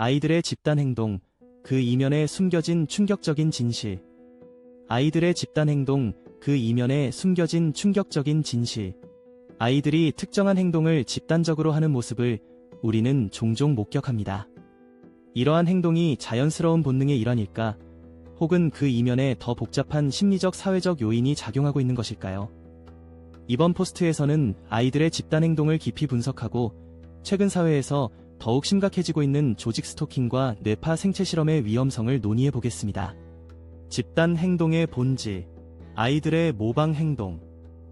아이들의 집단 행동, 그 이면에 숨겨진 충격적인 진실. 아이들의 집단 행동, 그 이면에 숨겨진 충격적인 진실. 아이들이 특정한 행동을 집단적으로 하는 모습을 우리는 종종 목격합니다. 이러한 행동이 자연스러운 본능의 일환일까? 혹은 그 이면에 더 복잡한 심리적 사회적 요인이 작용하고 있는 것일까요? 이번 포스트에서는 아이들의 집단 행동을 깊이 분석하고 최근 사회에서 더욱 심각해지고 있는 조직 스토킹과 뇌파 생체 실험의 위험성을 논의해 보겠습니다. 집단 행동의 본질, 아이들의 모방 행동.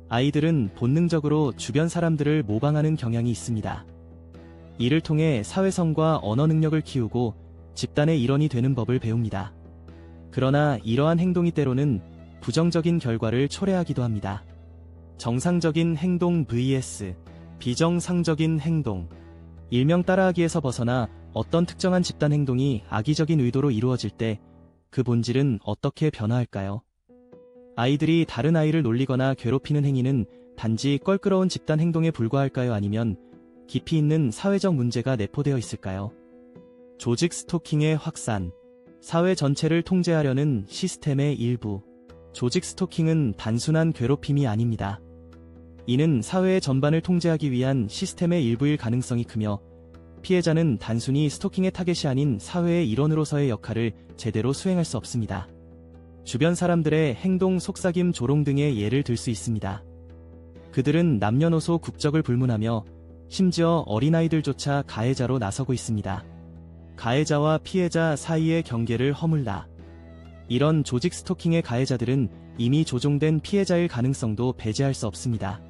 아이들은 본능적으로 주변 사람들을 모방하는 경향이 있습니다. 이를 통해 사회성과 언어 능력을 키우고 집단의 일원이 되는 법을 배웁니다. 그러나 이러한 행동이 때로는 부정적인 결과를 초래하기도 합니다. 정상적인 행동 vs 비정상적인 행동. 일명 따라하기에서 벗어나 어떤 특정한 집단 행동이 악의적인 의도로 이루어질 때 그 본질은 어떻게 변화할까요? 아이들이 다른 아이를 놀리거나 괴롭히는 행위는 단지 껄끄러운 집단 행동에 불과할까요? 아니면 깊이 있는 사회적 문제가 내포되어 있을까요? 조직 스토킹의 확산. 사회 전체를 통제하려는 시스템의 일부. 조직 스토킹은 단순한 괴롭힘이 아닙니다. 이는 사회의 전반을 통제하기 위한 시스템의 일부일 가능성이 크며 피해자는 단순히 스토킹의 타겟이 아닌 사회의 일원으로서의 역할을 제대로 수행할 수 없습니다. 주변 사람들의 행동 속삭임 조롱 등의 예를 들 수 있습니다. 그들은 남녀노소 국적을 불문하며 심지어 어린아이들조차 가해자로 나서고 있습니다. 가해자와 피해자 사이의 경계를 허물다. 이런 조직 스토킹의 가해자들은 이미 조종된 피해자일 가능성도 배제할 수 없습니다.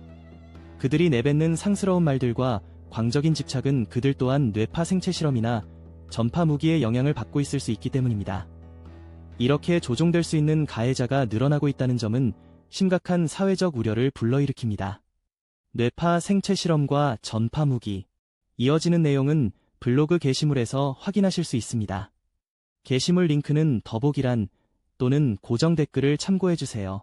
그들이 내뱉는 상스러운 말들과 광적인 집착은 그들 또한 뇌파 생체 실험이나 전파 무기의 영향을 받고 있을 수 있기 때문입니다. 이렇게 조종될 수 있는 가해자가 늘어나고 있다는 점은 심각한 사회적 우려를 불러일으킵니다. 뇌파 생체 실험과 전파 무기. 이어지는 내용은 블로그 게시물에서 확인하실 수 있습니다. 게시물 링크는 더보기란 또는 고정 댓글을 참고해주세요.